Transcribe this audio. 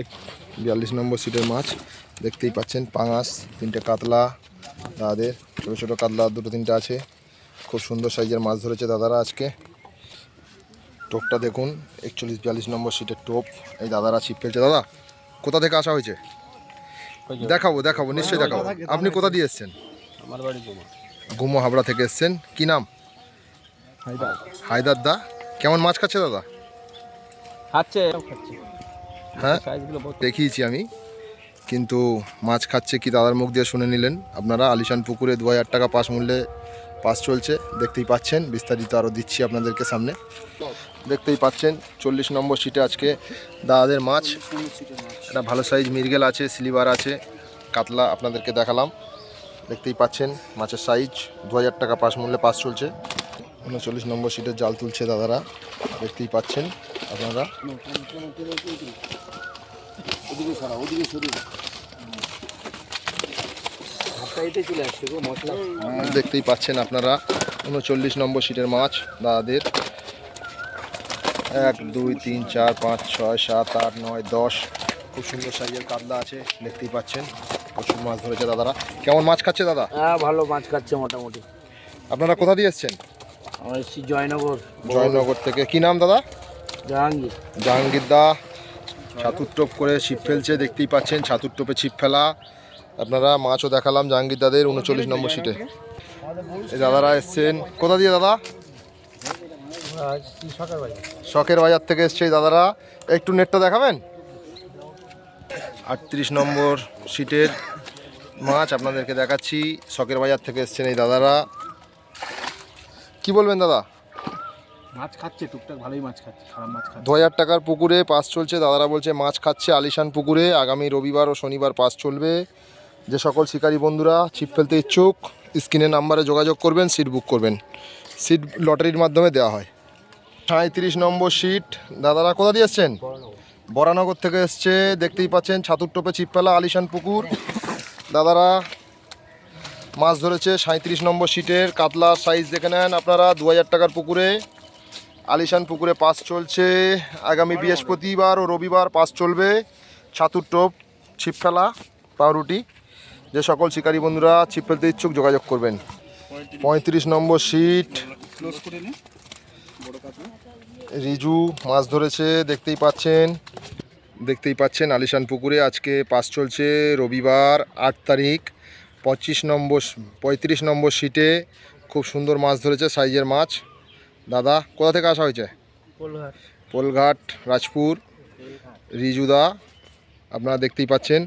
এক বিয়াল্লিশ নম্বর সিটের মাছ। দেখতেই পাচ্ছেন পাঙাশ তিনটে কাতলা দাদাদের ছোটো ছোটো কাতলা দুটো তিনটে আছে। খুব সুন্দর সাইজের মাছ ধরেছে দাদারা আজকে। টোপটা দেখুন একচল্লিশ বিয়াল্লিশ নম্বর সিটের টোপ। এই দাদারা ছিপ ফেলছে। দাদা কোথা থেকে আসা হয়েছে? দেখাবো দেখাবো নিশ্চয়ই দেখাবো। আপনি কোথা দিয়ে এসছেন? আমার বাড়ি গুমো। হাবড়া থেকে এসছেন। কি নাম? হায়দার। দা। কেমন মাছ খাচ্ছে দাদা? খাচ্ছে খাচ্ছে। হ্যাঁ দেখিয়েছি আমি। কিন্তু মাছ খাচ্ছে কি দাদার মুখ দিয়ে শুনে নিলেন। আপনারা আলিশান পুকুরে দু হাজার টাকা পাস মূল্যে পাস চলছে। দেখতেই পাচ্ছেন বিস্তারিত আরও দিচ্ছি আপনাদেরকে সামনে। দেখতেই পাচ্ছেন চল্লিশ নম্বর সিটে আজকে দাদাদের মাছ। একটা ভালো সাইজ মিরগেল আছে স্লিভার আছে কাতলা আপনাদেরকে দেখালাম। দেখতেই পাচ্ছেন মাছের সাইজ দু হাজার টাকা পাস মূল্যে পাস চলছে। উনচল্লিশ নম্বর সিটে জাল তুলছে দাদারা। দেখতেই পাচ্ছেন আপনারা। ওদিকে সরা ওদিকে মশলা। দেখতেই পাচ্ছেন আপনারা উনচল্লিশ নম্বর সিটের মাছ দাদাদের। এক দুই তিন চার পাঁচ ছয় সাত আট নয় দশ। খুব সুন্দর সাইজের কাতলা আছে দেখতেই পাচ্ছেন। প্রচুর মাছ ধরেছে দাদারা। কেমন মাছ খাচ্ছে দাদা? হ্যাঁ ভালো মাছ খাচ্ছে মোটামুটি। আপনারা কোথা দিয়ে এসছেন? আমরা এসছি জয়নগর। জয়নগর থেকে। কি নাম দাদা? জাহাঙ্গীর। জাহাঙ্গীর দা। ছাতুর টোপ করে ছিপ ফেলছে, দেখতেই পাচ্ছেন ছাতুর টোপে ছিপ ফেলা। আপনারা মাছও দেখালাম, জাহাঙ্গীর দাদের উনচল্লিশ নম্বর সিটে। এই দাদারা এসছেন। কোথা দিয়ে দাদা? শখের বাজার থেকে এসছে এই দাদারা। একটু নেটটা দেখাবেন? আটত্রিশ নম্বর সিটের মাছ আপনাদেরকে দেখাচ্ছি। শখের বাজার থেকে এসছেন এই দাদারা। কি বলবেন দাদা? মাছ খাচ্ছে, টুকটাক ভালোই মাছ খাচ্ছে, খারাপ মাছ খাচ্ছে। দু হাজার টাকার পুকুরে পাস চলছে, দাদারা বলছে মাছ খাচ্ছে আলিশান পুকুরে, আগামী রবিবার ও শনিবার পাস চলবে। যে সকল শিকারী বন্ধুরা ছিপ ফেলতে ইচ্ছুক স্ক্রিনের নাম্বারে যোগাযোগ করবেন, সিট বুক করবেন। সিট লটারির মাধ্যমে দেওয়া হয়। সাঁত্রিশ নম্বর সিট, দাদারা কোথা দিয়ে এসছেন? বরানগর থেকে এসছে, দেখতেই পাচ্ছেন ছাতুর টোপে ছিপ ফেলা আলিশান পুকুর। দাদারা মাছ ধরেছে সাঁত্রিশ নম্বর সিটের, কাতলা সাইজ দেখে নেন আপনারা, দু হাজার টাকার পুকুরে। আলিশান পুকুরে পাস চলছে। আগামী বৃহস্পতিবার ও রবিবার পাস চলবে। ছাতুর টোপ, ছিপ ফেলা, পাউরুটি। যে সকল শিকারী বন্ধুরা ছিপ ফেলতে ইচ্ছুক যোগাযোগ করবেন। পঁয়ত্রিশ নম্বর সিট। রিজু মাছ ধরেছে, দেখতেই পাচ্ছেন। দেখতেই পাচ্ছেন আলিশান পুকুরে আজকে পাস চলছে রবিবার আট তারিখ। পঁচিশ নম্বর, পঁয়ত্রিশ নম্বর সিটে খুব সুন্দর মাছ ধরেছে, সাইজের মাছ। দাদা কোথা থেকে আসা হয়েছে? পোলঘাট রাজপুর রিজুদা আপনারা দেখতেই পাচ্ছেন।